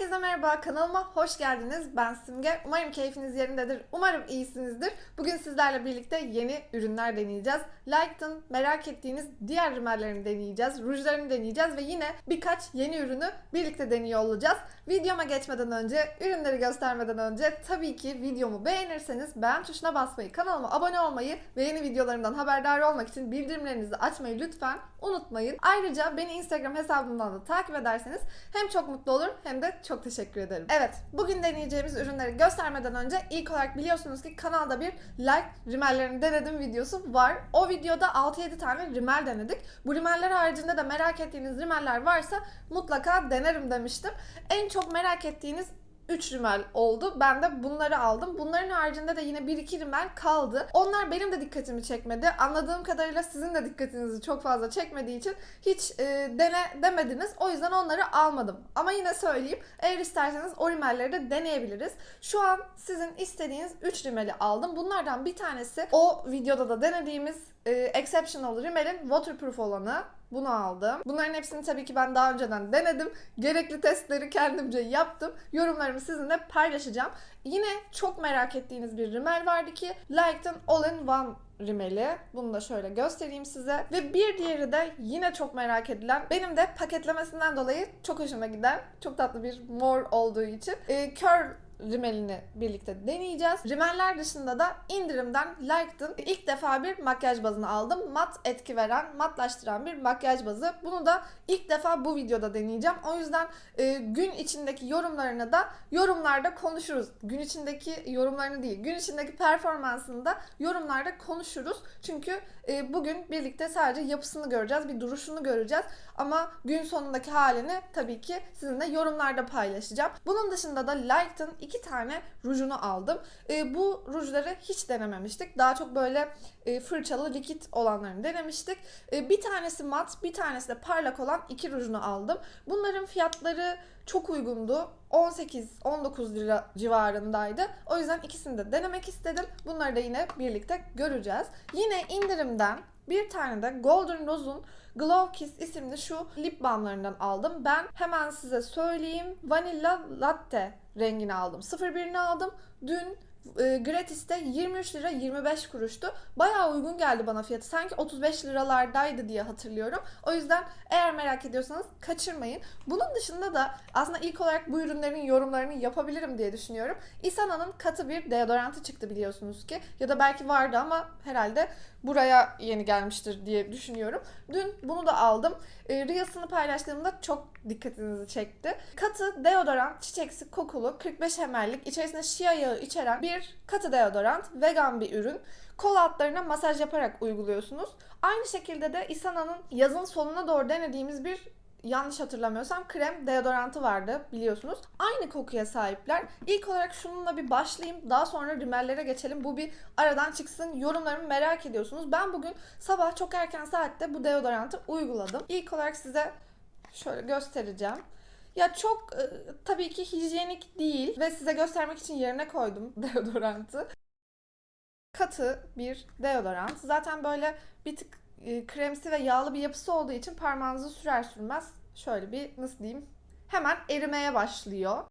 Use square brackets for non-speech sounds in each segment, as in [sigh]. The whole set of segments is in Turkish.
Herkese merhaba, kanalıma hoş geldiniz. Ben Simge. Umarım keyfiniz yerindedir. Umarım iyisinizdir. Bugün sizlerle birlikte yeni ürünler deneyeceğiz. Light'ın merak ettiğiniz diğer rimellerini deneyeceğiz. Rujlarını deneyeceğiz ve yine birkaç yeni ürünü birlikte deniyor olacağız. Videoma geçmeden önce, ürünleri göstermeden önce tabii ki videomu beğenirseniz beğen tuşuna basmayı, kanalıma abone olmayı ve yeni videolarımdan haberdar olmak için bildirimlerinizi açmayı lütfen unutmayın. Ayrıca beni Instagram hesabımdan da takip ederseniz hem çok mutlu olurum hem de çok teşekkür ederim. Evet, bugün deneyeceğimiz ürünleri göstermeden önce ilk olarak biliyorsunuz ki kanalda bir like rimellerini denedim videosu var. O videoda 6-7 tane rimel denedik. Bu rimeller haricinde de merak ettiğiniz rimeller varsa mutlaka denerim demiştim. En çok merak ettiğiniz 3 rimel oldu. Ben de bunları aldım. Bunların haricinde de yine 1-2 rimel kaldı. Onlar benim de dikkatimi çekmedi. Anladığım kadarıyla sizin de dikkatinizi çok fazla çekmediği için hiç e, dene demediniz. O yüzden onları almadım. Ama yine söyleyeyim. Eğer isterseniz o rimelleri de deneyebiliriz. Şu an sizin istediğiniz 3 rimeli aldım. Bunlardan bir tanesi o videoda da denediğimiz e, Exceptional Rimel'in waterproof olanı. Bunu aldım. Bunların hepsini tabii ki ben daha önceden denedim. Gerekli testleri kendimce yaptım. Yorumlarımı sizinle paylaşacağım. Yine çok merak ettiğiniz bir rimel vardı ki Light'ın All-in-One rimeli. Bunu da şöyle göstereyim size. Ve bir diğeri de yine çok merak edilen, benim de paketlemesinden dolayı çok hoşuma giden, çok tatlı bir mor olduğu için e, Curl rimelini birlikte deneyeceğiz. Rimeller dışında da indirimden Liked'ın ilk defa bir makyaj bazını aldım. Mat etki veren, matlaştıran bir makyaj bazı. Bunu da ilk defa bu videoda deneyeceğim. O yüzden e, gün içindeki yorumlarını da yorumlarda konuşuruz. Gün içindeki yorumlarını değil, gün içindeki performansını da yorumlarda konuşuruz. Çünkü e, bugün birlikte sadece yapısını göreceğiz, bir duruşunu göreceğiz. Ama gün sonundaki halini tabii ki sizinle yorumlarda paylaşacağım. Bunun dışında da Liked'ın iki tane rujunu aldım. E, bu rujları hiç denememiştik. Daha çok böyle e, fırçalı likit olanlarını denemiştik. E, bir tanesi mat, bir tanesi de parlak olan iki rujunu aldım. Bunların fiyatları çok uygundu. 18-19 lira civarındaydı. O yüzden ikisini de denemek istedim. Bunları da yine birlikte göreceğiz. Yine indirimden bir tane de Golden Rose'un Glow Kiss isimli şu lip balmlarından aldım. Ben hemen size söyleyeyim. Vanilla Latte rengini aldım. 01'ini aldım. Dün e, gratis'te 23 lira 25 kuruştu. Bayağı uygun geldi bana fiyatı. Sanki 35 liralardaydı diye hatırlıyorum. O yüzden eğer merak ediyorsanız kaçırmayın. Bunun dışında da aslında ilk olarak bu ürünlerin yorumlarını yapabilirim diye düşünüyorum. Isana'nın katı bir deodorantı çıktı biliyorsunuz ki. Ya da belki vardı ama herhalde buraya yeni gelmiştir diye düşünüyorum. Dün bunu da aldım. E, Reels'ını paylaştığımda çok dikkatinizi çekti. Katı deodorant çiçeksi kokulu 45 ml'lik içerisinde şia yağı içeren bir katı deodorant vegan bir ürün. Kol altlarına masaj yaparak uyguluyorsunuz. Aynı şekilde de Isana'nın yazın sonuna doğru denediğimiz bir yanlış hatırlamıyorsam krem deodorantı vardı biliyorsunuz. Aynı kokuya sahipler. İlk olarak şununla bir başlayayım. Daha sonra rimellere geçelim. Bu bir aradan çıksın. Yorumlarımı merak ediyorsunuz. Ben bugün sabah çok erken saatte bu deodorantı uyguladım. İlk olarak size şöyle göstereceğim. Ya çok e, tabii ki hijyenik değil ve size göstermek için yerine koydum [laughs] deodorantı. Katı bir deodorant. Zaten böyle bir tık e, kremsi ve yağlı bir yapısı olduğu için parmağınızı sürer sürmez şöyle bir nasıl diyeyim hemen erimeye başlıyor.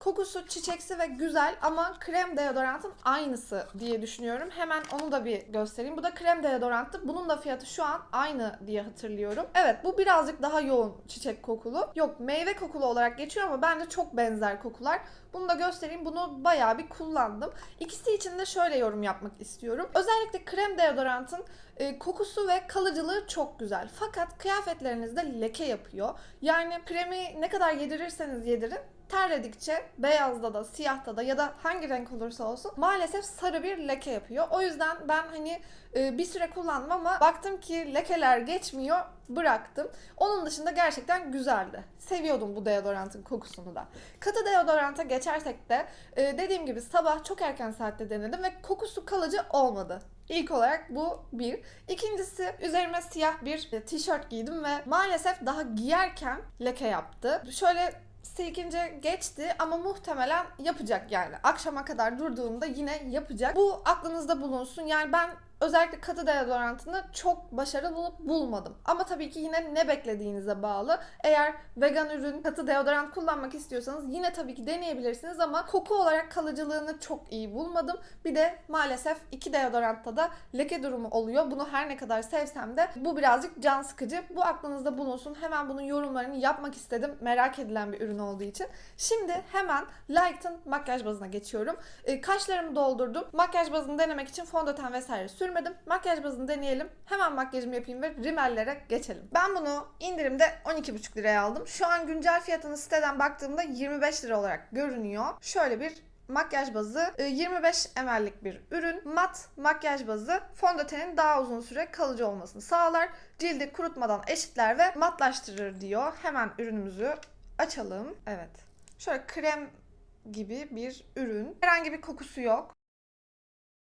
Kokusu çiçeksi ve güzel ama krem deodorantın aynısı diye düşünüyorum. Hemen onu da bir göstereyim. Bu da krem deodoranttı. Bunun da fiyatı şu an aynı diye hatırlıyorum. Evet bu birazcık daha yoğun çiçek kokulu. Yok meyve kokulu olarak geçiyor ama bence çok benzer kokular. Bunu da göstereyim. Bunu bayağı bir kullandım. İkisi için de şöyle yorum yapmak istiyorum. Özellikle krem deodorantın e, kokusu ve kalıcılığı çok güzel. Fakat kıyafetlerinizde leke yapıyor. Yani kremi ne kadar yedirirseniz yedirin terledikçe beyazda da siyahta da ya da hangi renk olursa olsun maalesef sarı bir leke yapıyor. O yüzden ben hani e, bir süre kullandım ama baktım ki lekeler geçmiyor bıraktım. Onun dışında gerçekten güzeldi. Seviyordum bu deodorantın kokusunu da. Katı deodoranta geçersek de e, dediğim gibi sabah çok erken saatte denedim ve kokusu kalıcı olmadı. İlk olarak bu bir. İkincisi üzerime siyah bir e, tişört giydim ve maalesef daha giyerken leke yaptı. Şöyle silkince geçti ama muhtemelen yapacak yani. Akşama kadar durduğumda yine yapacak. Bu aklınızda bulunsun. Yani ben özellikle katı deodorantını çok başarılı bulmadım. Ama tabii ki yine ne beklediğinize bağlı. Eğer vegan ürün, katı deodorant kullanmak istiyorsanız yine tabii ki deneyebilirsiniz ama koku olarak kalıcılığını çok iyi bulmadım. Bir de maalesef iki deodorantta da leke durumu oluyor. Bunu her ne kadar sevsem de bu birazcık can sıkıcı. Bu aklınızda bulunsun. Hemen bunun yorumlarını yapmak istedim. Merak edilen bir ürün olduğu için. Şimdi hemen Lighten makyaj bazına geçiyorum. E, kaşlarımı doldurdum. Makyaj bazını denemek için fondöten vesaire sürmedim. Makyaj bazını deneyelim. Hemen makyajımı yapayım ve rimellere geçelim. Ben bunu indirimde 12,5 liraya aldım. Şu an güncel fiyatını siteden baktığımda 25 lira olarak görünüyor. Şöyle bir makyaj bazı e, 25 ml'lik bir ürün. Mat makyaj bazı fondötenin daha uzun süre kalıcı olmasını sağlar. Cildi kurutmadan eşitler ve matlaştırır diyor. Hemen ürünümüzü açalım. Evet. Şöyle krem gibi bir ürün. Herhangi bir kokusu yok.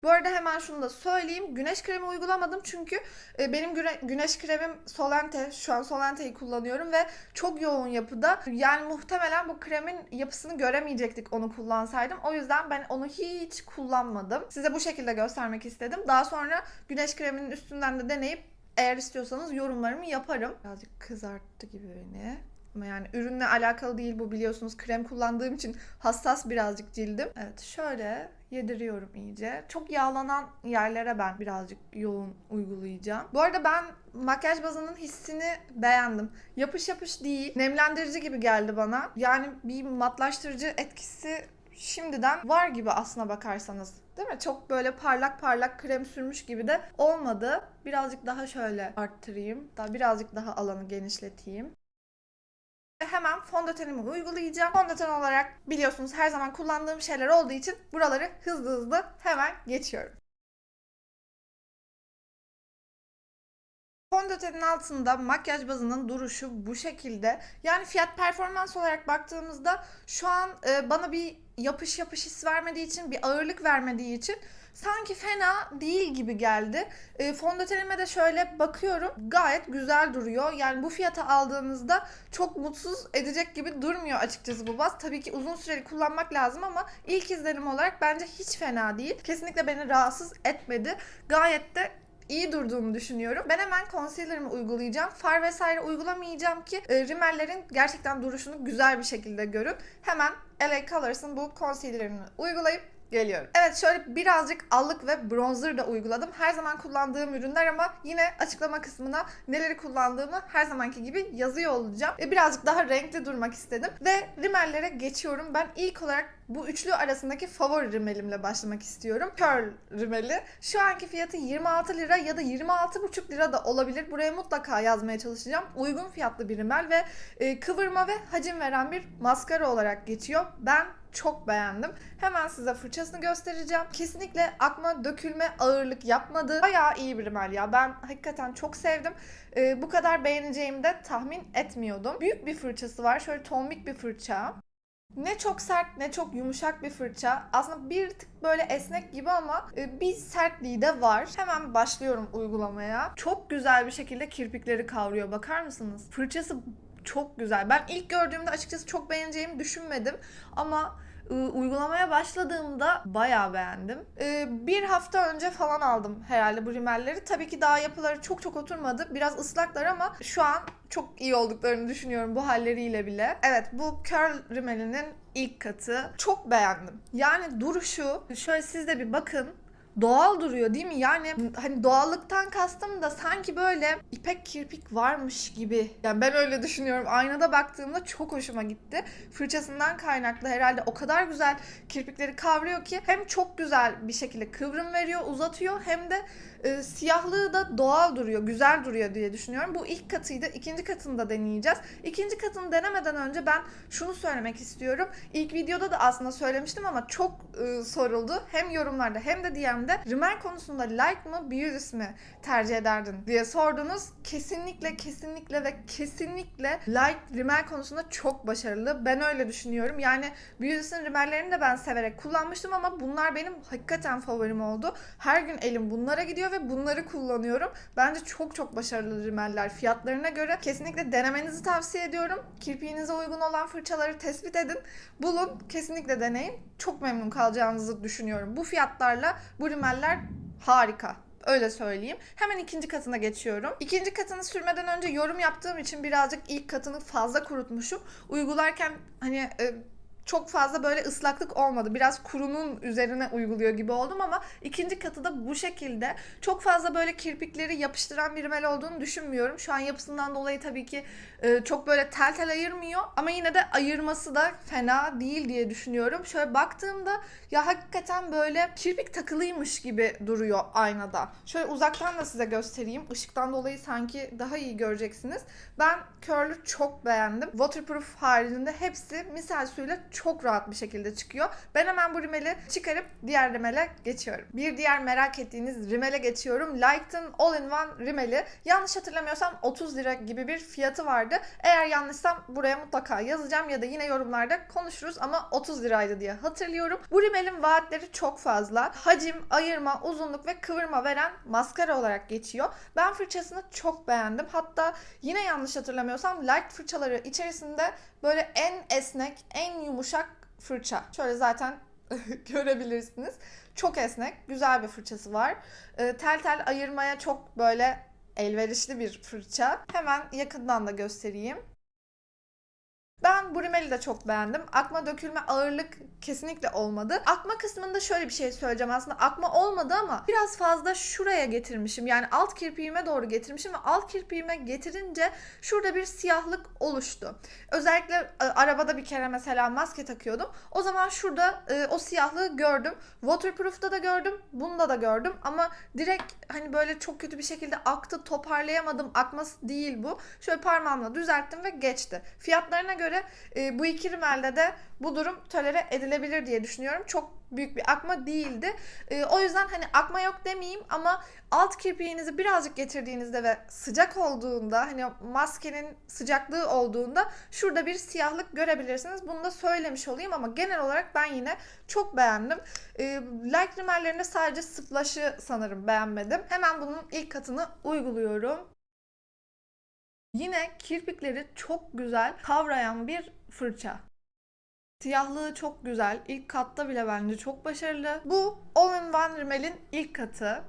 Bu arada hemen şunu da söyleyeyim. Güneş kremi uygulamadım çünkü e, benim güne- güneş kremim Solente. Şu an Solente'yi kullanıyorum ve çok yoğun yapıda. Yani muhtemelen bu kremin yapısını göremeyecektik onu kullansaydım. O yüzden ben onu hiç kullanmadım. Size bu şekilde göstermek istedim. Daha sonra güneş kreminin üstünden de deneyip eğer istiyorsanız yorumlarımı yaparım. Birazcık kızarttı gibi beni. Ama yani ürünle alakalı değil bu biliyorsunuz. Krem kullandığım için hassas birazcık cildim. Evet şöyle yediriyorum iyice. Çok yağlanan yerlere ben birazcık yoğun uygulayacağım. Bu arada ben makyaj bazının hissini beğendim. Yapış yapış değil, nemlendirici gibi geldi bana. Yani bir matlaştırıcı etkisi şimdiden var gibi aslına bakarsanız. Değil mi? Çok böyle parlak parlak krem sürmüş gibi de olmadı. Birazcık daha şöyle arttırayım. Daha birazcık daha alanı genişleteyim. Ve hemen fondötenimi uygulayacağım. Fondöten olarak biliyorsunuz her zaman kullandığım şeyler olduğu için buraları hızlı hızlı hemen geçiyorum. Fondötenin altında makyaj bazının duruşu bu şekilde. Yani fiyat performans olarak baktığımızda şu an e, bana bir yapış yapış his vermediği için, bir ağırlık vermediği için sanki fena değil gibi geldi. E, fondötenime de şöyle bakıyorum. Gayet güzel duruyor. Yani bu fiyata aldığınızda çok mutsuz edecek gibi durmuyor açıkçası bu baz. Tabii ki uzun süreli kullanmak lazım ama ilk izlenim olarak bence hiç fena değil. Kesinlikle beni rahatsız etmedi. Gayet de iyi durduğunu düşünüyorum. Ben hemen concealer'ımı uygulayacağım. Far vesaire uygulamayacağım ki e, rimellerin gerçekten duruşunu güzel bir şekilde görün. Hemen LA Colors'ın bu concealer'ını uygulayıp geliyorum. Evet şöyle birazcık allık ve bronzer da uyguladım. Her zaman kullandığım ürünler ama yine açıklama kısmına neleri kullandığımı her zamanki gibi yazıyor olacağım. E, birazcık daha renkli durmak istedim. Ve rimellere geçiyorum. Ben ilk olarak bu üçlü arasındaki favori rimelimle başlamak istiyorum. Pearl rimeli. Şu anki fiyatı 26 lira ya da 26,5 lira da olabilir. Buraya mutlaka yazmaya çalışacağım. Uygun fiyatlı bir rimel ve e, kıvırma ve hacim veren bir maskara olarak geçiyor. Ben çok beğendim. Hemen size fırçasını göstereceğim. Kesinlikle akma, dökülme, ağırlık yapmadı. Bayağı iyi bir rimel ya. Ben hakikaten çok sevdim. Ee, bu kadar beğeneceğimi de tahmin etmiyordum. Büyük bir fırçası var. Şöyle tombik bir fırça. Ne çok sert ne çok yumuşak bir fırça. Aslında bir tık böyle esnek gibi ama e, bir sertliği de var. Hemen başlıyorum uygulamaya. Çok güzel bir şekilde kirpikleri kavruyor. Bakar mısınız? Fırçası çok güzel. Ben ilk gördüğümde açıkçası çok beğeneceğimi düşünmedim ama e, uygulamaya başladığımda bayağı beğendim. E, bir hafta önce falan aldım herhalde bu rimelleri. Tabii ki daha yapıları çok çok oturmadı. Biraz ıslaklar ama şu an çok iyi olduklarını düşünüyorum bu halleriyle bile. Evet bu curl rimelinin ilk katı. Çok beğendim. Yani duruşu şöyle siz de bir bakın doğal duruyor değil mi? Yani hani doğallıktan kastım da sanki böyle ipek kirpik varmış gibi. Yani ben öyle düşünüyorum. Aynada baktığımda çok hoşuma gitti. Fırçasından kaynaklı herhalde o kadar güzel kirpikleri kavruyor ki hem çok güzel bir şekilde kıvrım veriyor, uzatıyor hem de e, siyahlığı da doğal duruyor, güzel duruyor diye düşünüyorum. Bu ilk katıydı. İkinci katını da deneyeceğiz. İkinci katını denemeden önce ben şunu söylemek istiyorum. İlk videoda da aslında söylemiştim ama çok e, soruldu. Hem yorumlarda hem de DM'de rimel konusunda like mı, beauty mi tercih ederdin diye sordunuz. Kesinlikle, kesinlikle ve kesinlikle like rimel konusunda çok başarılı. Ben öyle düşünüyorum. Yani beauty'sin rimellerini de ben severek kullanmıştım ama bunlar benim hakikaten favorim oldu. Her gün elim bunlara gidiyor ve bunları kullanıyorum. Bence çok çok başarılı rimeller fiyatlarına göre. Kesinlikle denemenizi tavsiye ediyorum. Kirpiğinize uygun olan fırçaları tespit edin. Bulun. Kesinlikle deneyin. Çok memnun kalacağınızı düşünüyorum. Bu fiyatlarla bu rimeller harika. Öyle söyleyeyim. Hemen ikinci katına geçiyorum. İkinci katını sürmeden önce yorum yaptığım için birazcık ilk katını fazla kurutmuşum. Uygularken hani e, çok fazla böyle ıslaklık olmadı. Biraz kurunun üzerine uyguluyor gibi oldum ama ikinci katı da bu şekilde. Çok fazla böyle kirpikleri yapıştıran bir rimel olduğunu düşünmüyorum. Şu an yapısından dolayı tabii ki e, çok böyle tel tel ayırmıyor ama yine de ayırması da fena değil diye düşünüyorum. Şöyle baktığımda ya hakikaten böyle kirpik takılıymış gibi duruyor aynada. Şöyle uzaktan da size göstereyim. Işıktan dolayı sanki daha iyi göreceksiniz. Ben curl'ü çok beğendim. Waterproof haricinde hepsi misal suyla çok rahat bir şekilde çıkıyor. Ben hemen bu rimeli çıkarıp diğer rimele geçiyorum. Bir diğer merak ettiğiniz rimele geçiyorum. Lighten All-in-One rimeli. Yanlış hatırlamıyorsam 30 lira gibi bir fiyatı vardı. Eğer yanlışsam buraya mutlaka yazacağım ya da yine yorumlarda konuşuruz ama 30 liraydı diye hatırlıyorum. Bu rimelin vaatleri çok fazla. Hacim, ayırma, uzunluk ve kıvırma veren maskara olarak geçiyor. Ben fırçasını çok beğendim. Hatta yine yanlış hatırlamıyorsam light fırçaları içerisinde böyle en esnek, en yumuşak fırça. Şöyle zaten [laughs] görebilirsiniz. Çok esnek, güzel bir fırçası var. Ee, tel tel ayırmaya çok böyle elverişli bir fırça. Hemen yakından da göstereyim. Ben bu rimeli de çok beğendim. Akma dökülme ağırlık kesinlikle olmadı. Akma kısmında şöyle bir şey söyleyeceğim aslında. Akma olmadı ama biraz fazla şuraya getirmişim. Yani alt kirpiğime doğru getirmişim ve alt kirpiğime getirince şurada bir siyahlık oluştu. Özellikle e, arabada bir kere mesela maske takıyordum. O zaman şurada e, o siyahlığı gördüm. Waterproof'ta da gördüm. Bunda da gördüm ama direkt hani böyle çok kötü bir şekilde aktı toparlayamadım. Akması değil bu. Şöyle parmağımla düzelttim ve geçti. Fiyatlarına göre e, bu iki rimelde de bu durum tolere edilebilir diye düşünüyorum. Çok büyük bir akma değildi. E, o yüzden hani akma yok demeyeyim ama alt kirpiğinizi birazcık getirdiğinizde ve sıcak olduğunda hani maskenin sıcaklığı olduğunda şurada bir siyahlık görebilirsiniz. Bunu da söylemiş olayım ama genel olarak ben yine çok beğendim. E, light rimellerinde sadece splaşı sanırım beğenmedim. Hemen bunun ilk katını uyguluyorum. Yine kirpikleri çok güzel kavrayan bir fırça. Siyahlığı çok güzel. İlk katta bile bence çok başarılı. Bu All-in-One rimelin ilk katı.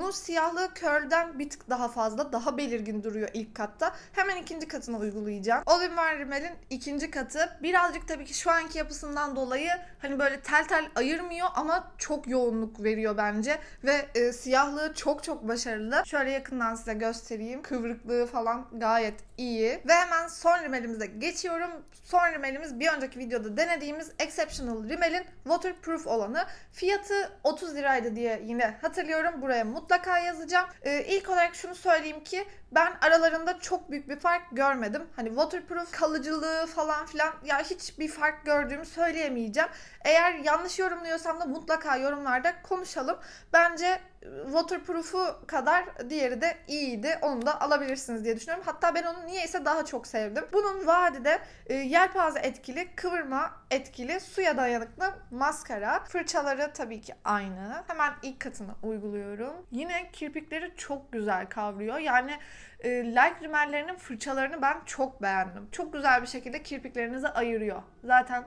Bunun siyahlığı curl'den bir tık daha fazla, daha belirgin duruyor ilk katta. Hemen ikinci katını uygulayacağım. All-in-One rimelin ikinci katı birazcık tabii ki şu anki yapısından dolayı hani böyle tel tel ayırmıyor ama çok yoğunluk veriyor bence. Ve e, siyahlığı çok çok başarılı. Şöyle yakından size göstereyim. Kıvrıklığı falan gayet iyi. Ve hemen son rimelimize geçiyorum. Son rimelimiz bir önceki videoda denediğimiz Exceptional rimelin waterproof olanı. Fiyatı 30 liraydı diye yine hatırlıyorum. Buraya mutlaka yazacağım. Ee, ilk olarak şunu söyleyeyim ki ben aralarında çok büyük bir fark görmedim. Hani waterproof kalıcılığı falan filan ya hiçbir fark gördüğümü söyleyemeyeceğim. Eğer yanlış yorumluyorsam da mutlaka yorumlarda konuşalım. Bence waterproof'u kadar diğeri de iyiydi. Onu da alabilirsiniz diye düşünüyorum. Hatta ben onu niyeyse daha çok sevdim. Bunun vaadi de e, yelpaze etkili, kıvırma etkili, suya dayanıklı maskara. Fırçaları tabii ki aynı. Hemen ilk katını uyguluyorum. Yine kirpikleri çok güzel kavruyor. Yani e, light rimellerinin fırçalarını ben çok beğendim. Çok güzel bir şekilde kirpiklerinizi ayırıyor. Zaten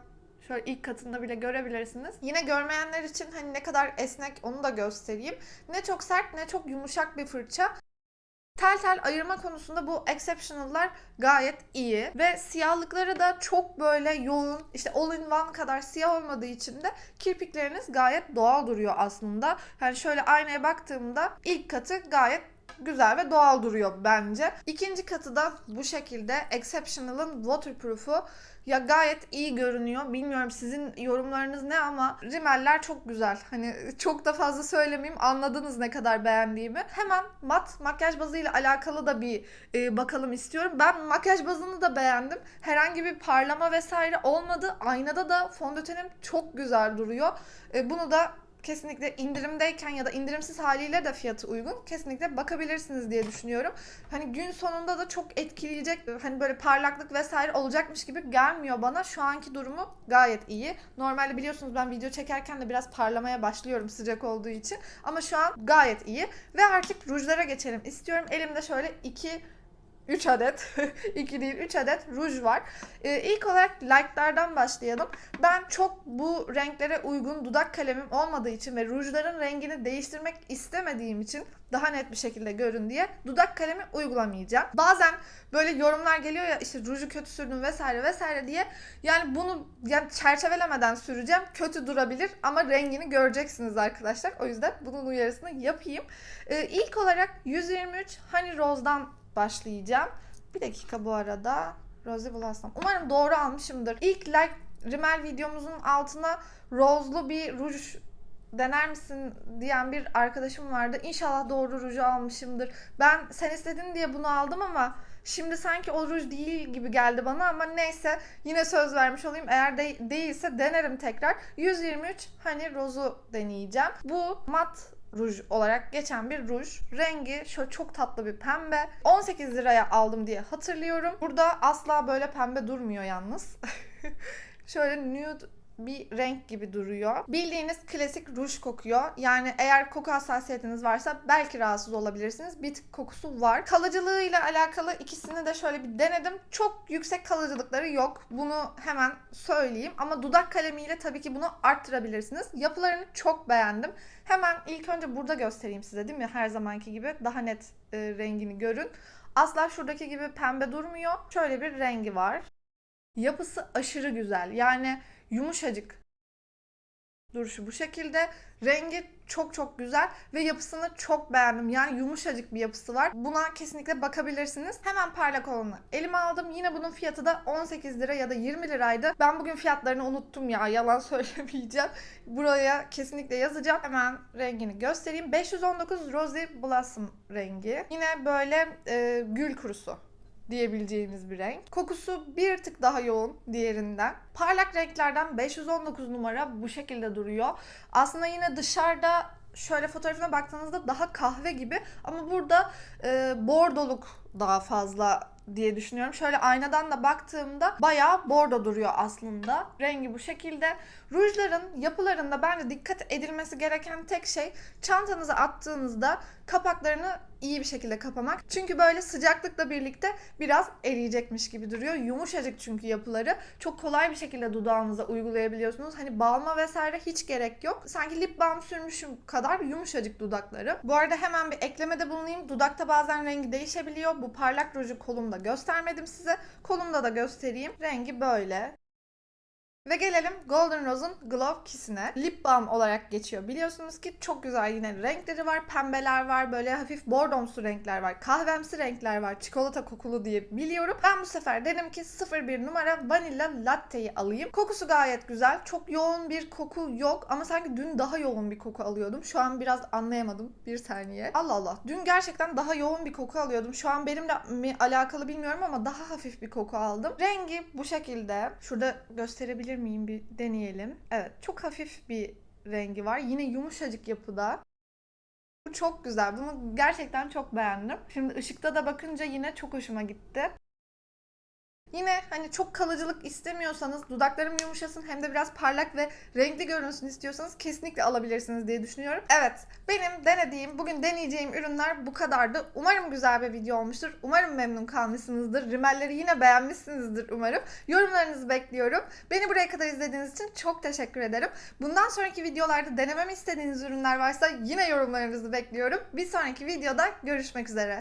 Şöyle ilk katında bile görebilirsiniz. Yine görmeyenler için hani ne kadar esnek onu da göstereyim. Ne çok sert ne çok yumuşak bir fırça. Tel tel ayırma konusunda bu exceptional'lar gayet iyi ve siyahlıkları da çok böyle yoğun işte all in one kadar siyah olmadığı için de kirpikleriniz gayet doğal duruyor aslında. Yani şöyle aynaya baktığımda ilk katı gayet güzel ve doğal duruyor bence. İkinci katı da bu şekilde Exceptional'ın waterproof'u ya gayet iyi görünüyor. Bilmiyorum sizin yorumlarınız ne ama rimeller çok güzel. Hani [laughs] çok da fazla söylemeyeyim. Anladınız ne kadar beğendiğimi. Hemen mat makyaj bazıyla alakalı da bir e, bakalım istiyorum. Ben makyaj bazını da beğendim. Herhangi bir parlama vesaire olmadı. Aynada da fondötenim çok güzel duruyor. E, bunu da kesinlikle indirimdeyken ya da indirimsiz haliyle de fiyatı uygun. Kesinlikle bakabilirsiniz diye düşünüyorum. Hani gün sonunda da çok etkileyecek hani böyle parlaklık vesaire olacakmış gibi gelmiyor bana. Şu anki durumu gayet iyi. Normalde biliyorsunuz ben video çekerken de biraz parlamaya başlıyorum sıcak olduğu için. Ama şu an gayet iyi. Ve artık rujlara geçelim istiyorum. Elimde şöyle iki 3 adet, [laughs] 2 değil 3 adet ruj var. Ee, ilk olarak like'lardan başlayalım. Ben çok bu renklere uygun dudak kalemim olmadığı için ve rujların rengini değiştirmek istemediğim için daha net bir şekilde görün diye dudak kalemi uygulamayacağım. Bazen böyle yorumlar geliyor ya işte ruju kötü sürdüm vesaire vesaire diye. Yani bunu yani çerçevelemeden süreceğim. Kötü durabilir ama rengini göreceksiniz arkadaşlar. O yüzden bunun uyarısını yapayım. Ee, ilk olarak 123 Honey Rose'dan başlayacağım. Bir dakika bu arada. Rosy Blossom. Umarım doğru almışımdır. İlk like rimel videomuzun altına rose'lu bir ruj dener misin diyen bir arkadaşım vardı. İnşallah doğru ruju almışımdır. Ben sen istedin diye bunu aldım ama şimdi sanki o ruj değil gibi geldi bana ama neyse yine söz vermiş olayım. Eğer de- değilse denerim tekrar. 123 hani rozu deneyeceğim. Bu mat ruj olarak geçen bir ruj. Rengi şöyle çok tatlı bir pembe. 18 liraya aldım diye hatırlıyorum. Burada asla böyle pembe durmuyor yalnız. [laughs] şöyle nude bir renk gibi duruyor. Bildiğiniz klasik ruj kokuyor. Yani eğer koku hassasiyetiniz varsa belki rahatsız olabilirsiniz. Bir tık kokusu var. Kalıcılığıyla alakalı ikisini de şöyle bir denedim. Çok yüksek kalıcılıkları yok. Bunu hemen söyleyeyim. Ama dudak kalemiyle tabii ki bunu arttırabilirsiniz. Yapılarını çok beğendim. Hemen ilk önce burada göstereyim size değil mi? Her zamanki gibi daha net e, rengini görün. Asla şuradaki gibi pembe durmuyor. Şöyle bir rengi var. Yapısı aşırı güzel. Yani yumuşacık. Duruşu bu şekilde. Rengi çok çok güzel ve yapısını çok beğendim. Yani yumuşacık bir yapısı var. Buna kesinlikle bakabilirsiniz. Hemen parlak olanı elime aldım. Yine bunun fiyatı da 18 lira ya da 20 liraydı. Ben bugün fiyatlarını unuttum ya. Yalan [laughs] söylemeyeceğim. Buraya kesinlikle yazacağım. Hemen rengini göstereyim. 519 Rosy Blossom rengi. Yine böyle e, gül kurusu diyebileceğimiz bir renk. Kokusu bir tık daha yoğun diğerinden. Parlak renklerden 519 numara bu şekilde duruyor. Aslında yine dışarıda şöyle fotoğrafına baktığınızda daha kahve gibi ama burada e, bordoluk daha fazla diye düşünüyorum. Şöyle aynadan da baktığımda bayağı bordo duruyor aslında. Rengi bu şekilde. Rujların yapılarında bence dikkat edilmesi gereken tek şey çantanıza attığınızda kapaklarını iyi bir şekilde kapamak. Çünkü böyle sıcaklıkla birlikte biraz eriyecekmiş gibi duruyor. Yumuşacık çünkü yapıları. Çok kolay bir şekilde dudağınıza uygulayabiliyorsunuz. Hani balma vesaire hiç gerek yok. Sanki lip balm sürmüşüm kadar yumuşacık dudakları. Bu arada hemen bir eklemede bulunayım. Dudakta bazen rengi değişebiliyor. Bu parlak ruju kolumda göstermedim size. Kolumda da göstereyim. Rengi böyle. Ve gelelim Golden Rose'un Glow Kiss'ine. Lip balm olarak geçiyor. Biliyorsunuz ki çok güzel yine renkleri var. Pembeler var. Böyle hafif bordomsu renkler var. Kahvemsi renkler var. Çikolata kokulu diye biliyorum. Ben bu sefer dedim ki 01 numara vanilla latte'yi alayım. Kokusu gayet güzel. Çok yoğun bir koku yok ama sanki dün daha yoğun bir koku alıyordum. Şu an biraz anlayamadım. Bir saniye. Allah Allah. Dün gerçekten daha yoğun bir koku alıyordum. Şu an benimle mi alakalı bilmiyorum ama daha hafif bir koku aldım. Rengi bu şekilde. Şurada gösterebilir miyim bir deneyelim. Evet çok hafif bir rengi var. Yine yumuşacık yapıda. Bu çok güzel. Bunu gerçekten çok beğendim. Şimdi ışıkta da bakınca yine çok hoşuma gitti. Yine hani çok kalıcılık istemiyorsanız, dudaklarım yumuşasın hem de biraz parlak ve renkli görünsün istiyorsanız kesinlikle alabilirsiniz diye düşünüyorum. Evet, benim denediğim, bugün deneyeceğim ürünler bu kadardı. Umarım güzel bir video olmuştur. Umarım memnun kalmışsınızdır. Rimelleri yine beğenmişsinizdir umarım. Yorumlarınızı bekliyorum. Beni buraya kadar izlediğiniz için çok teşekkür ederim. Bundan sonraki videolarda denememi istediğiniz ürünler varsa yine yorumlarınızı bekliyorum. Bir sonraki videoda görüşmek üzere.